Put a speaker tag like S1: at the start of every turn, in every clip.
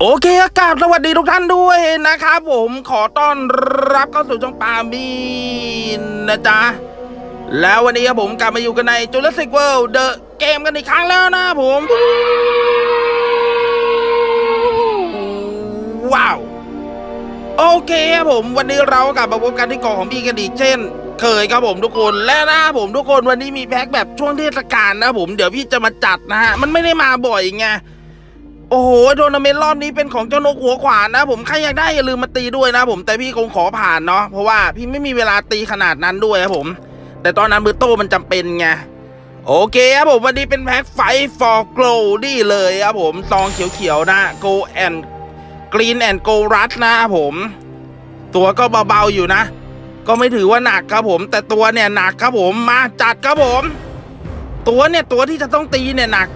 S1: โอเคอากาศสวัสดีทุกท่านด้วยนะครับผมขอต้อนรับเข้าสู่ช่องปามีนนะจ๊ะ แล้ววันนี้ครับผมกลับมาอยู่กันใน Jurassic World The เกมกันอีกครั้งแล้วนะผมว้าว โอเคครับผมวันนี้เรากลับมาพบกันที่เกาะของพี่กันอีกเช่น เคยครับผมทุกคนและนะผมทุกคนวันนี้มีแพ็คแบบช่วงเทศกาลนะผมเดี๋ยวพี่จะมาจัดนะฮะมันไม่ได้มาบ่อยไง โอ้โหโทรนาเมนต์รอบนี้เป็นของเจ้านกหัวขวานนะ ผมใครอยากได้อย่าลืมมาตีด้วยนะผมแต่พี่คงขอผ่านเนาะเพราะว่าพี่ไม่มีเวลาตีขนาดนั้นด้วยครับผม แต่ตอนนั้นมือโต้มันจำเป็นไงโอเคครับผมวันนี้เป็นแพ็คไฟ for glow นี่เลยครับผมซองเขียวๆนะ go and green and go rush นะครับผม ตัวก็เบาๆอยู่นะ ก็ไม่ถือว่าหนักครับผม แต่ตัวเนี่ยหนักครับผมมาจัดครับผม ตัวเนี่ยตัวที่จะต้องตีเนี่ยหนัก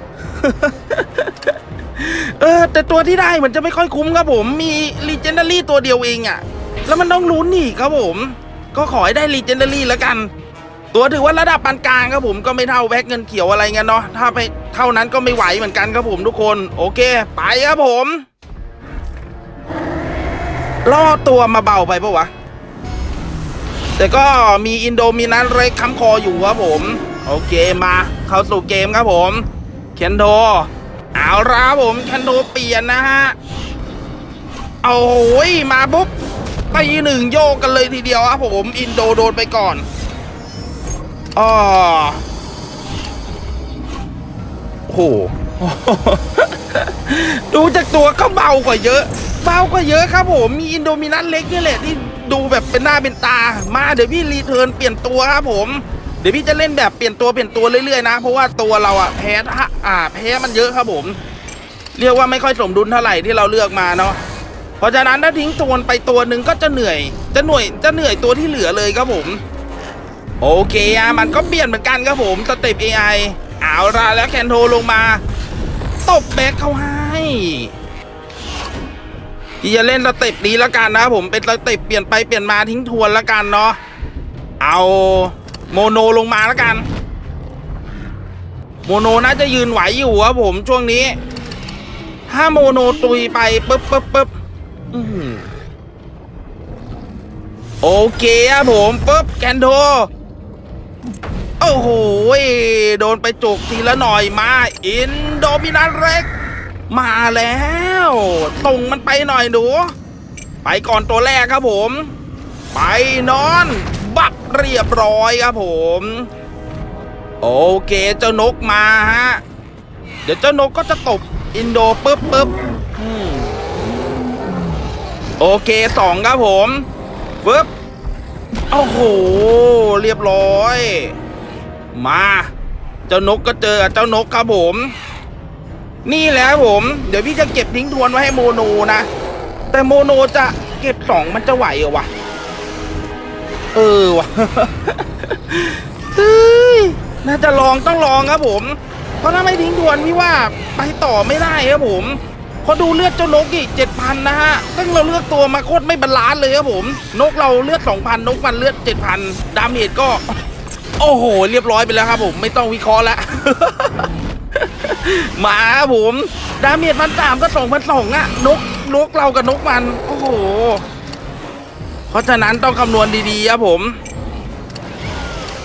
S1: เออ แต่ตัวที่ได้เหมือนจะไม่ค่อยคุ้มครับผม มีลีเจนดารี่ตัวเดียวเองอะ่ะ แล้วมันต้องลุ้นอีกครับผม ก็ขอให้ได้ลีเจนดารี่แล้วกัน ตัวถือว่าระดับปานกลางครับผมก็ไม่เท่าแพ็กเงินเขียวอะไรเงี้ยเนาะถ้าไปเท่านั้นก็ไม่ไหวเหมือนกันครับผมทุกคน โอเค ไปครับผมล่อตัวมาเบาไปปะวะ แต่ก็มีอินโดมินันเรกค้ำคออยู่ครับผม โอเคมา เข้าสู่เกมครับผม เคนโด เอาละครับผมแคนโดเปลี่ยนนะฮะเอาโอ้ยมาปุ๊บตีหนึ่งโยกกันเลยทีเดียวครับผมอินโดโดนไปก่อนอ๋อโอ้โหดูจากตัวก็เบากว่าเยอะ เบากว่าเยอะครับผมมีอินโดมินันเล็กนี่แหละที่ดูแบบเป็นหน้าเป็นตา มาเดี๋ยวพี่รีเทิร์นเปลี่ยนตัวครับผม เดี๋ยวพี่จะเล่นแบบเปลี่ยนตัวเปลี่ยนตัวเรื่อยๆนะ เพราะว่าตัวเราอะแพ้ทะอ่าแพ้มันเยอะครับผม เรียกว่าไม่ค่อยสมดุลเท่าไหร่ที่เราเลือกมาเนาะเพราะฉะนั้นถ้าทิ้งตัวไปตัวหนึ่งก็จะเหนื่อย จะหน่วยจะเหนื่อยตัวที่เหลือเลยครับผม โอเคอะมันก็เปลี่ยนเหมือนกันครับผมสเต็ป AI เอาละแล้วแคนโทรลงมาตบแบ็คเขาให้ที่จะเล่นสเต็ปนี้แล้วกันนะครับผมเป็นสเต็ปเปลี่ยนไปเปลี่ยนมาทิ้งทวนแล้วกันเนาะเอา โมโนลงมาแล้วกัน โมโนน่าจะยืนไหวอยู่ครับผมช่วงนี้ ถ้าโมโนตุยไปปึ๊บปึ๊บปึ๊บโอเคครับผมปึ๊บแคนโทโอ้โหโดนไปจุกทีละหน่อยมา อินโดมินันเร็ก มาแล้วส่งมันไปหน่อยหนู ไปก่อนตัวแรกครับผม ไปนอน บักเรียบร้อยครับผม โอเคเจ้านกมาฮะ เดี๋ยวเจ้านกก็จะตบอินโดปึ๊บปึ๊บโอเคสองครับผมปึ๊บโอ้โห เรียบร้อย มา เจ้านกก็เจอเจ้านกครับผม นี่แหละครับผม เดี๋ยวพี่จะเก็บทิ้งทวนไว้ให้โมโนนะ แต่โมโนจะเก็บสองมันจะไหวเหรอวะ เออวะเฮ้ยน่าจะลองต้องลองครับผม เพราะถ้าไม่ทิ้งทวนพี่ว่าไปต่อไม่ได้ครับผมเพอดูเลือดเจ้านกอีกเจ็ดพันนะฮะ ซึ่งเราเลือกตัวมาโคตรไม่บาลานซ์เลยครับผม นกเราเลือดสองพันนกมันเลือดเจ็ดพันดาเมจก็ โอ้โห เรียบร้อยไปแล้วครับผม ไม่ต้องวิเคราะห์แล้วมาครับผม ดาเมจพันสามก็สองพันสองอะนกนกเรากับนกมัน โอ้โห เพราะฉะนั้นต้องคำนวณดีๆครับผม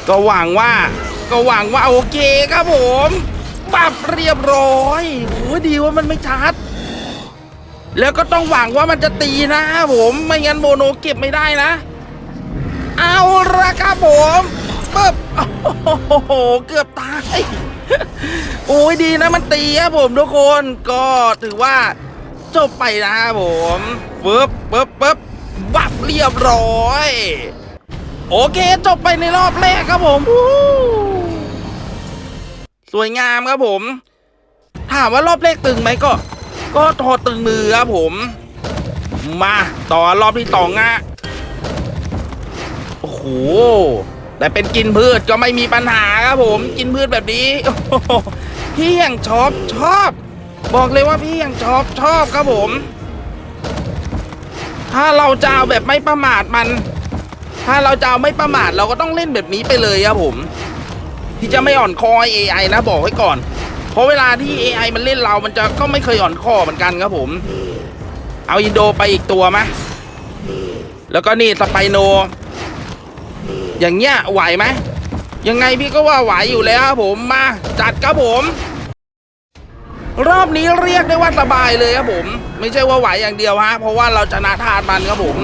S1: ก็หวังว่า ก็หวังว่าโอเคครับผมปรับเรียบร้อยโอ้ยดีว่ามันไม่ชาร์จแล้วก็ต้องหวังว่ามันจะตีนะครับผมไม่งั้นโมโนเก็บไม่ได้นะ เอาละครับผมปึ๊บโอ้โหเกือบตายโอ้ยดีนะมันตีครับผมทุกคนก็ถือว่าจบไปนะครับผมปึ๊บปึ๊บปึ๊บ บับเรียบร้อย โอเคจบไปในรอบแรกครับผมสวยงามครับผม ถามว่ารอบแรกตึงไหมก็ ก็ทอตึงมือครับผม มาต่อรอบที่สองอะโอ้โหแต่เป็นกินพืชก็ไม่มีปัญหาครับผม กินพืชแบบนี้พี่ยังชอบชอบ บอกเลยว่าพี่ยังชอบชอบครับผม ถ้าเราจะเอาแบบไม่ประมาทมัน ถ้าเราจะเอาไม่ประมาทเราก็ต้องเล่นแบบนี้ไปเลยครับผม ที่จะไม่อ่อนคอ AI นะบอกไว้ก่อน เพราะเวลาที่ AI มันเล่นเรา มันจะก็ไม่เคยอ่อนคอเหมือนกันครับผม เอาอินโดไปอีกตัวไหมแล้วก็นี่สไปโน อย่างเงี้ยไหวไหมยังไงพี่ก็ว่าไหวอยู่แล้วครับผมมาจัดครับผม รอบนี้เรียกได้ว่าสบายเลยครับผม ไม่ใช่ว่าไหวอย่างเดียวฮะ เพราะว่าเราชนะทานมันครับผม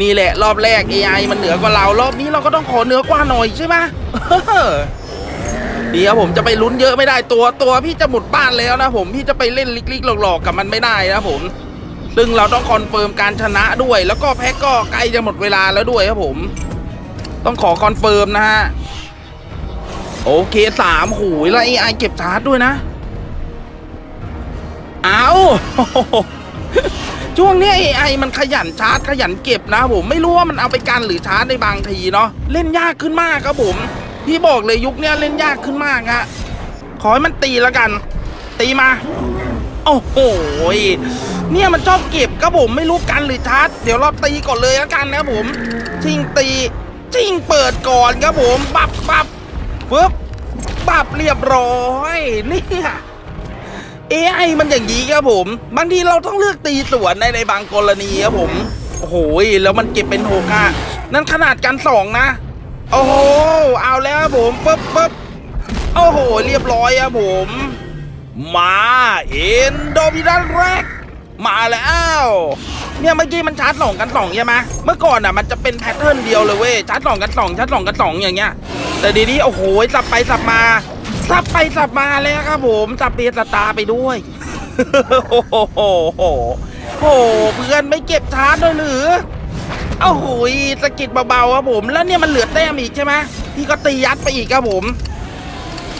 S1: นี่แหละรอบแรก AI มันเหนือกว่าเรารอบนี้เราก็ต้องขอเหนือกว่าหน่อยใช่ไหมเดี๋ยวผมจะไปลุ้นเยอะไม่ได้ตัวตัวพี่จะหมดบ้านแล้วนะผมพี่จะไปเล่นลิกๆหลอกๆกับมันไม่ได้นะผมซึ่งเราต้องคอนเฟิร์มการชนะด้วย แล้วก็แพ้กก็ใกล้จะหมดเวลาแล้วด้วยครับผม ต้องขอคอนเฟิร์มนะฮะโอเคสามหูยแล้ว AI เก็บชาร์จด้วยนะ เอา ช่วงเนี้ย AI มันขยันชาร์จขยันเก็บนะผมไม่รู้ว่ามันเอาไปกันหรือชาร์จในบางทีเนาะเล่นยากขึ้นมากครับผมพี่บอกเลยยุคเนี้ยเล่นยากขึ้นมากฮะขอให้มันตีแล้วกัน ตีมา โอ้โหเนี่ยมันชอบเก็บครับผมไม่รู้กันหรือชาร์จเดี๋ยวเราตีก่อนเลยแล้วกันนะครับผมชิงตีชิงเปิดก่อนครับผมปับปับปึ๊บปับเรียบร้อยเนี่ย AI มันอย่างนี้ครับผม บางทีเราต้องเลือกตีสวนในในบางกรณีครับผม โอ้โหยแล้วมันเก็บเป็นหกอะนั่นขนาดกันสองนะ โอ้โห เอาแล้วครับผมปึ๊บปึ๊บโอ้โห เรียบร้อยครับผม มาเอ็นโดมินันแรก มาแล้วเนี่ยเมื่อกี้มันชาร์จสองกันสองใช่ไหมเมื่อก่อนอะมันจะเป็นแพทเทิร์นเดียวเลยเว้ยชาร์จสองกันสองชาร์จสองกันสองอย่างเงี้ย แต่ดีนี้โอ้โหสับไปสับมา สับไปสับมาแล้วครับผมสับเปียสตาไปด้วยโอ้โหโหโหโหเพื่อนไม่เก็บชาร์จด้วยหรือโอ้โหสกิดเบาๆครับผมแล้วเนี่ยมันเหลือแต้มอีกใช่ไหมพี่ก็ตียัดไปอีกครับผม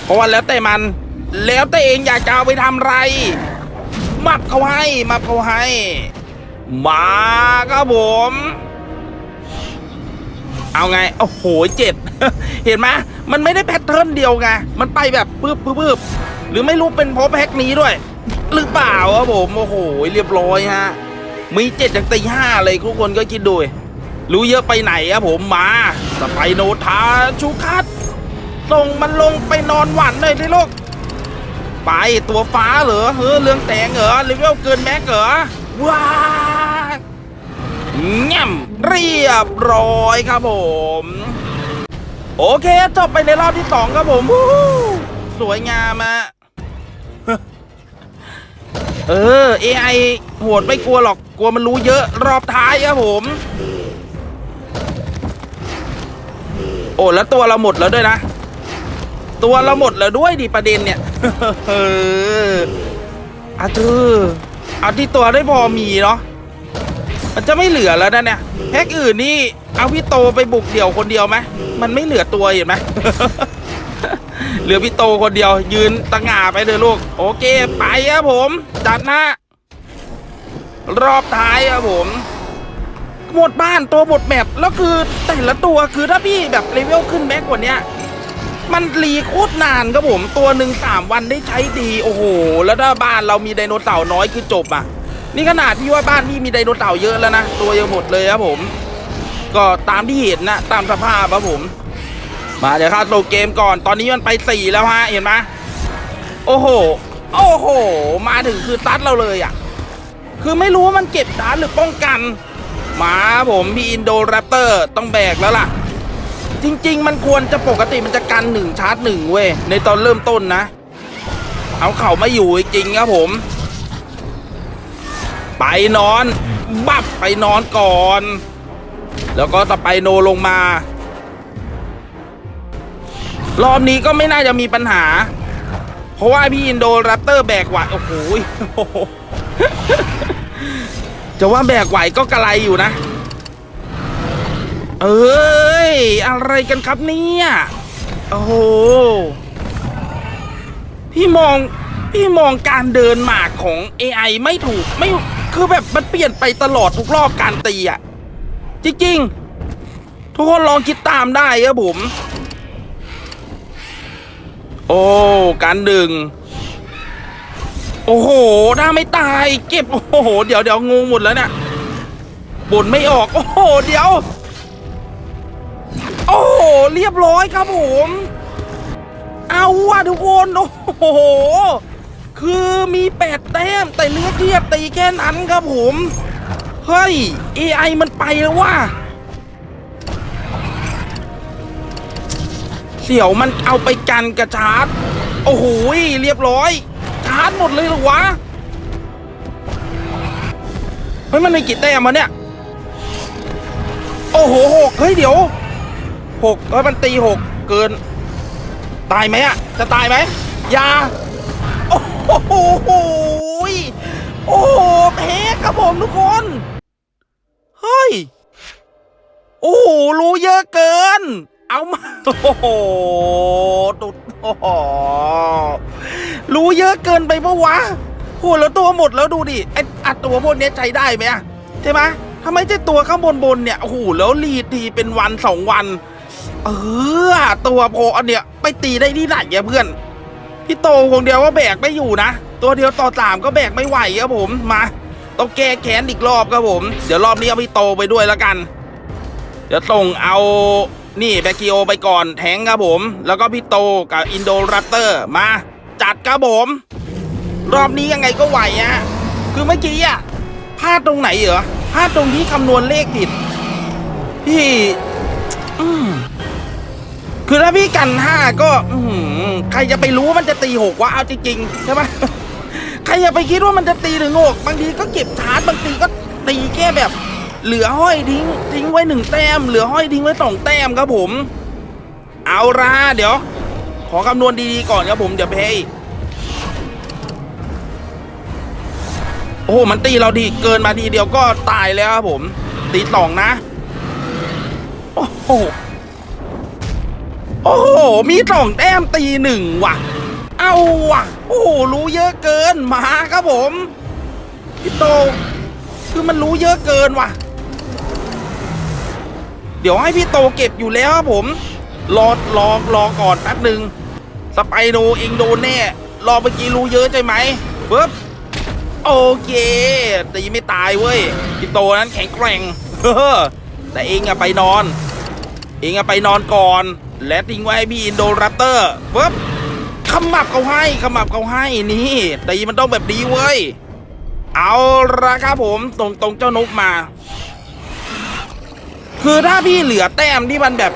S1: เพราะว่าแล้วแต่มัน แล้วแต่เองอยากจะเอาไปทำไรมับเขาให้มับเขาให้ มาครับผม เอาไง โอ้โหเจ็ด เห็นไหม มันไม่ได้แพทเทิร์นเดียวไง มันไปแบบปึ๊บปึ๊บปึ๊บหรือไม่รู้เป็นเพราะแพ็กนี้ด้วย หรือเปล่าครับผม โอ้โห เรียบร้อยฮะ มีเจ็ดจากตีห้าเลยทุกคนก็คิดดูรู้เยอะไปไหนครับผมมาสไปโนทาชูคัตส่งมันลงไปนอนหวันเลยที่ลูกไปตัวฟ้าเหรอเฮ้อเรื่องแสงเหรอเลเวลเกินแม็กเหรอว้าแง่มเรียบร้อยครับผม โอเคจบไปในรอบที่สองครับผมวู้สวยงามอะเออ AI โหดไม่กลัวหรอกกลัวมันรู้เยอะรอบท้ายครับผม โอ้แล้วตัวเราหมดแล้วด้วยนะ ตัวเราหมดแล้วด้วยดิประเด็นเนี่ยเอออาเธอเอาที่ตัวได้พอมีเนาะมันจะไม่เหลือแล้วนะเนี่ยแพ็กอื่นนี่ เอาพี่โตไปบุกเดี่ยวคนเดียวไหมมันไม่เหลือตัวเห็นไหมเหลือพี่โตคนเดียว ยืนตะง่าไปเลยลูก โอเค ไปครับผม จัดหนะรอบท้ายครับผมหมดบ้านตัวหมดแมปแล้วคือแต่ละตัวคือถ้าพี่แบบเลเวลขึ้นแม็กกว่านี้มันรีโคตรนานครับผมตัวหนึ่งสามวันได้ใช้ดี โอ้โห แล้วถ้าบ้านเรามีไดโนเสาร์น้อยคือจบอะ นี่ขนาดที่ว่าบ้านพี่มีไดโนเสาร์เยอะแล้วนะ ตัวยังหมดเลยครับผม ก็ตามที่เห็นนะตามสภาพครับผม มาเดี๋ยวข้าสู่เกมก่อนตอนนี้มันไปสี่แล้วฮะเห็นไหมโอ้โห โอ้โห มาถึงคือตัดเราเลยอะ คือไม่รู้ว่ามันเก็บดานหรือป้องกัน มาผมมีอินโดแรปเตอร์ต้องแบกแล้วล่ะ จริง ๆ มันควรจะปกติมันจะกันหนึ่งชาร์จหนึ่งเว้ยในตอนเริ่มต้นนะ เอาเข่ามาอยู่จริงครับผม ไปนอน บับไปนอนก่อน แล้วก็สไปโนลงมา รอบนี้ก็ไม่น่าจะมีปัญหา เพราะว่าพี่อินโดแรปเตอร์แบกไหวโอ้โหจะว่าแบกไหวก็กระไรอยู่นะ เอ้ย อะไรกันครับเนี่ย โอ้โห พี่มอง พี่มองการเดินหมากของ AI ไม่ถูก ไม่ คือแบบมันเปลี่ยนไปตลอดทุกรอบการตีอะ จริงๆ ทุกคนลองคิดตามได้ครับผม โอ้การดึง โอ้โหถ้าไม่ตาย เก็บ โอ้โห เดี๋ยวเดี๋ยวงงหมดแล้วเนี่ยบ่นไม่ออก โอ้โห เดี๋ยว โอ้โห เรียบร้อยครับผม เอาว่ะทุกคน โอ้โห คือมีแปดแต้ม แต่เลือดเทียบตีแค่นั้นครับผม เฮ้ย AI มันไปแล้วว่ะเสี่ยวมันเอาไปกันกระชาร์จ โอ้โหเรียบร้อย ชาร์จหมดเลยหรอวะ เฮ้ย มันมีกี่แต้มมาเนี่ย โอ้โหหกเฮ้ย เดี๋ยวหกเฮ้ย มันตีหกเกิน ตายไหมอะจะตายไหมยา โอ้โหโอ้โหแพ้ครับผมทุกคน เฮ้ย โอ้โห รู้เยอะเกิน เอามา โอ้โหตุดโอ้โหรู้เยอะเกินไปปะวะโหแล้วตัวหมดแล้วดูดิ ไออัดตัวพวกนี้ใช้ได้ไหมอะใช่ไหมทำไมเจ้าตัวข้างบนบนเนี่ย โอ้โห แล้วรีดทีเป็นวันสองวัน เออ ตัวโพอันเนี้ยไปตีได้ที่ไหนอะเพื่อน พี่โตคงเดียวว่าแบกไม่อยู่นะ ตัวเดียวต่อสามก็แบกไม่ไหวครับผม มา ต้องแก้แค้นอีกรอบครับผม เดี๋ยวรอบนี้เอาพี่โตไปด้วยแล้วกัน เดี๋ยวส่งเอานี่แบคกิโอไปก่อนแทงครับผม แล้วก็พี่โตกับอินโดรัปเตอร์มาจัดครับผม รอบนี้ยังไงก็ไหวอะคือเมื่อกี้อะพลาดตรงไหนเหรอพลาดตรงที่คำนวณเลขผิดพี่คือถ้าพี่กันห้าก็ใครจะไปรู้ว่ามันจะตีหกวะเอาจริงๆใช่ไหม ใครจะไปคิดว่ามันจะตีถึงก บางทีก็เก็บชาร์จบางทีก็ตีแค่แบบ เหลือห้อยทิ้ง ทิ้งไว้หนึ่งแต้ม เหลือห้อยทิ้งไว้สองแต้มครับผม เอาละเดี๋ยว ขอคำนวณดีๆก่อนครับผมเดี๋ยวเพย์โอ้โหมันตีเราดีเกินมาทีเดียวก็ตายแล้วครับผม ตีสองนะ โอ้โหโอ้โห มีสองแต้มตีหนึ่งว่ะ เอาว่ะ โอ้โหรู้เยอะเกินมาครับผมพี่โต คือมันรู้เยอะเกินว่ะ เดี๋ยวให้พี่โตเก็บอยู่แล้วครับผม รอรอรอก่อนแป๊บหนึ่งสไปโนเองโดนแน่ รอเมื่อกี้รู้เยอะใช่ไหมปึ๊บโอเค แตีไม่ตายเว้ยพี่โตนั้นแข็งแกร่งเฮ้อแต่เองอะไปนอน เองอะไปนอนก่อน และทิ้งไว้ให้พี่อินโดรัปเตอร์ปึ๊บ ขมับเขาให้ขมับเขาให้นี่ตีมันต้องแบบนี้เว้ย เอาละครับผมตรงตรงเจ้านกมา คือถ้าพี่เหลือแต้มที่มันแบบ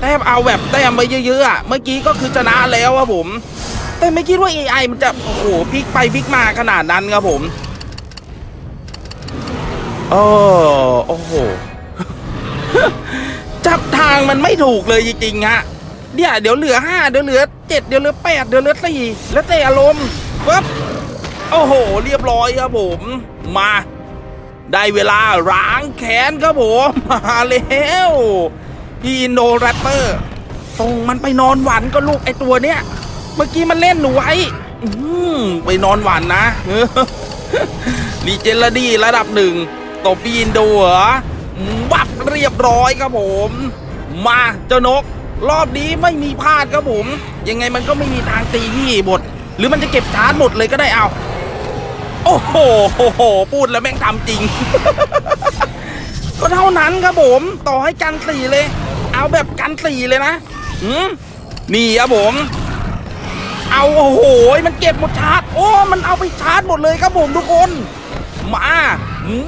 S1: แต้มเอาแบบแต้มไปเยอะๆเมื่อกี้ก็คือชนะแล้วครับผม แต่ไม่คิดว่า AI มันจะโอ้โหพลิกไปพลิกมาขนาดนั้นครับผมโอ้โอ้โหจับทางมันไม่ถูกเลยจริงๆฮะ เนี่ยเดี๋ยวเหลือห้าเดี๋ยวเหลือเจ็ดเดี๋ยวเหลือแปดเดี๋ยวเหลือสี่แล้วแต่อารมณ์ปึ๊บโอ้โห เรียบร้อยครับผม มา ได้เวลาล้างแขนครับผม มาแล้วพี่อินโดแรปเปอร์ส่งมันไปนอนหวันก็ลูกไอตัวเนี้ย เมื่อกี้มันเล่นหนูไว้อื้อหือไปนอนหวันนะลีเจนลดีระดับหนึ่งตบปีนโดเหรอวับเรียบร้อยครับผม มาเจ้านก รอบนี้ไม่มีพลาดครับผม ยังไงมันก็ไม่มีทางตีพี่หมดหรือมันจะเก็บชาร์จหมดเลยก็ได้เอาโอ้โหโหโห พูดแล้วแม่งทำจริง ก็เท่านั้นครับผม ต่อให้กันสี่เลย เอาแบบกันสี่เลยนะอืมนี่ครับผม เอาโอ้โห มันเก็บหมดชาร์จ โอ้ มันเอาไปชาร์จหมดเลยครับผมทุกคน มา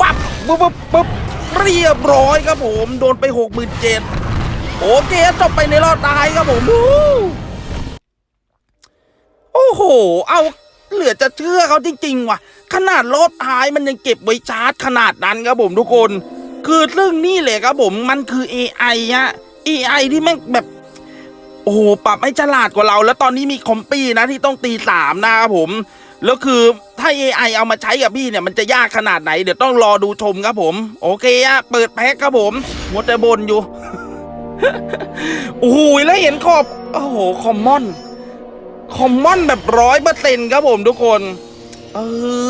S1: มับปุ๊บปุ๊บปุ๊บเรียบร้อยครับผม โดนไปหกหมื่นเจ็ด โอเคจบไปในรอบตายครับผมโอ้โห เอาเหลือจะเชื่อเขาจริงๆว่ะ ขนาดรอบท้ายมันยังเก็บไว้ชาร์จขนาดนั้นครับผมทุกคน คือเรื่องนี้แหละครับผมมันคือ AI ฮะ AI ที่แม่งแบบโอ้โหปรับให้ฉลาดกว่าเรา แล้วตอนนี้มีคอมปี้นะที่ต้องตีสามนะครับผม แล้วคือถ้า AI เอามาใช้กับพี่เนี่ย มันจะยากขนาดไหน เดี๋ยวต้องรอดูชมครับผม โอเคอะเปิดแพ็คครับผมมัวแต่บนอยู่ โอ้โหแล้วเห็นขอบโอ้โหคอมมอน คอมมอนแบบร้อยเปอร์เซ็นต์ครับผมทุกคน เอ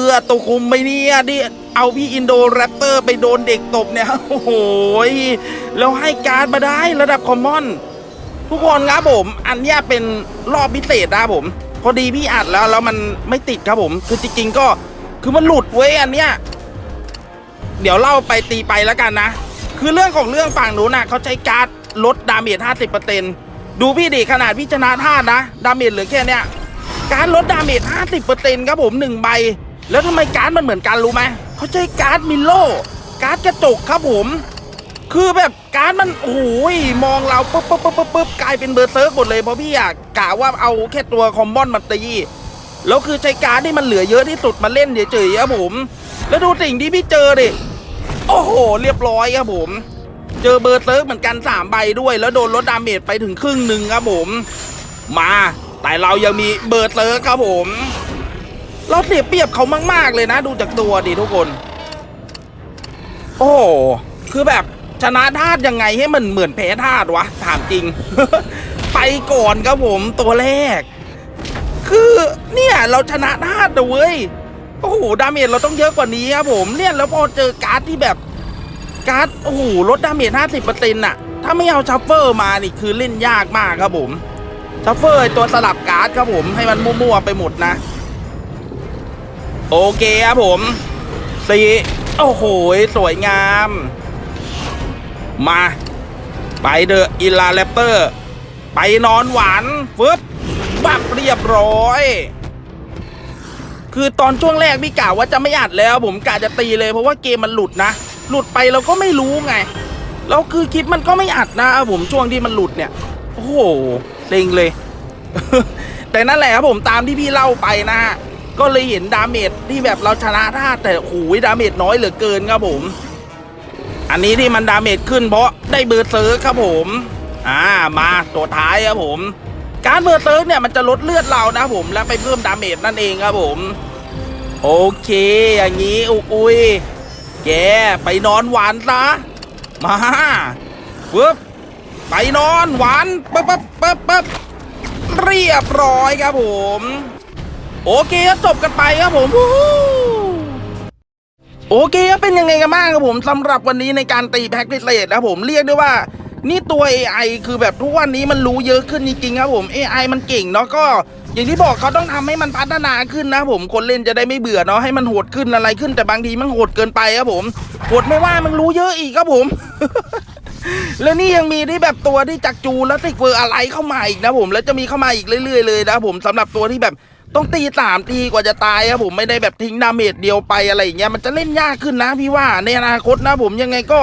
S1: อตัวคุมไปเนี่ยที่เอาพี่อินโดแรปเตอร์ไปโดนเด็กตบเนี่ย โอ้โหแล้วให้การมาได้ระดับคอมมอน ทุกคนครับผม อันเนี้ยเป็นรอบพิเศษนะผม พอดีพี่อัดแล้วแล้วมันไม่ติดครับผม คือจริงๆก็คือมันหลุดเว้ยอันเนี้ยเดี๋ยวเล่าไปตีไปแล้วกันนะ คือเรื่องของเรื่องฝั่งนู้นน่ะเขาใช้การ์ด ลดดาเมจ 50%ดูพี่ดิขนาดพี่ชนะท่านะ ดาเมจเหลือแค่เนี้ย การลดดาเมจ 50%ครับผมหนึ่งใบ แล้วทำไมการดมันเหมือนกันรู้ไหม เขาใช้การ์ดมิลโล การ์ดกระจกครับผม คือแบบการ์ดมันโอ้โหมองเราปุ๊บปุ๊บปุ๊บปุ๊บกลายเป็นเบอร์เซิร์กหมดเลยเพราะพี่อยากะว่าเอาแค่ตัวคอมมอนมาตีแล้วคือใช้การ์ดที่มันเหลือเยอะที่สุดมาเล่นเฉยๆครับผม แล้วดูสิ่งที่พี่เจอดิ โอ้โห เรียบร้อยครับผม เจอเบอร์เซิร์กเหมือนกันสามใบด้วย แล้วโดนลดดาเมจไปถึงครึ่งหนึ่งครับผม มา แต่เรายังมีเบอร์เซิร์กครับผม เราเสียเปรียบเขามาก ๆ เลยนะ ดูจากตัวดิทุกคน โอ้คือแบบชนะธาตุยังไงให้มันเหมือนแพ้ธาตุวะ ถามจริง ไปก่อนครับผมตัวแรก คือเนี่ยเราชนะธาตุนะเว้ยโอ้โหดาเมจเราต้องเยอะกว่านี้ครับผม เนี่ยแล้วพอเจอการ์ดที่แบบ การ์ดโอ้โหลดดาเมจห้าสิบเปอร์เซ็นต์ะถ้าไม่เอาชัฟเฟอร์มานี่คือเล่นยากมากครับผมชัฟเฟอร์ไอตัวสลับการ์ดครับผมให้มันมั่วๆไปหมดนะ โอเคครับผมสี่โอ้โหสวยงาม มา ไปเดอะอิลาแรปเตอร์ ไปนอนหวานฟึบบับเรียบร้อย คือตอนช่วงแรกพี่กะว่าจะไม่อัดแล้ว ผมกะจะตีเลยเพราะว่าเกมมันหลุดนะ หลุดไปเราก็ไม่รู้ไงแล้วคือคลิปมันก็ไม่อัดนะผมช่วงที่มันหลุดเนี่ย โอ้โหเซ็งเลย แต่นั่นแหละครับผมตามที่พี่เล่าไปนะก็เลยเห็นดาเมจที่แบบเราชนะท่าแต่โอ้โหดาเมจน้อยเหลือเกินครับผม อันนี้ที่มันดาเมจขึ้นเพราะได้เบอร์เซิร์ครับผม อ่ามาตัวท้ายครับผม การเบอร์เซิร์เนี่ยมันจะลดเลือดเรานะผม และไปเพิ่มดาเมจนั่นเองครับผม โอเค อย่างนี้อุกอุย แกไปนอนหวานซะมาฟึบไปนอนหวานปั๊บปั๊บปั๊บปั๊บเรียบร้อยครับผม โอเคครับจบกันไปครับผมโอเคครับเป็นยังไงกันบ้างครับผมสำหรับวันนี้ในการตีแพ็กพิเศษนะผมเรียกได้ว่านี่ตัว AI คือแบบทุกวันนี้มันรู้เยอะขึ้นจริงๆครับผม AI มันเก่งเนาะก็ อย่างที่บอกเขาต้องทำให้มันพัฒนาขึ้นนะผมคนเล่นจะได้ไม่เบื่อเนาะให้มันโหดขึ้นอะไรขึ้น แต่บางทีมันโหดเกินไปครับผมโหดไม่ว่ามันรู้เยอะอีกครับผม แล้วนี่ยังมีที่แบบตัวที่จักจูและติกเวอร์อะไรเข้ามาอีกนะผมแล้วจะมีเข้ามาอีกเรื่อยๆเลยนะผมสำหรับตัวที่แบบต้องตีสามตีกว่าจะตายครับผมไม่ได้แบบทิ้งดาเมจเดียวไปอะไรอย่างเงี้ยมันจะเล่นยากขึ้นนะพี่ว่าในอนาคตนะผมยังไงก็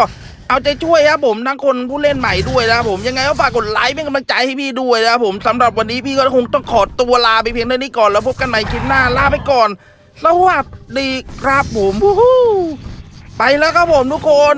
S1: เอาใจช่วยครับผมทั้งคนผู้เล่นใหม่ด้วยนะครับผมยังไงก็ฝากกดไลค์เป็นกำลังใจให้พี่ด้วยนะครับผมสำหรับวันนี้พี่ก็คงต้องขอตัวลาไปเพียงเท่านี้ก่อนแล้วพบกันใหม่คลิปหน้าลาไปก่อนสวัสดีครับผมไปแล้วครับผมทุกคน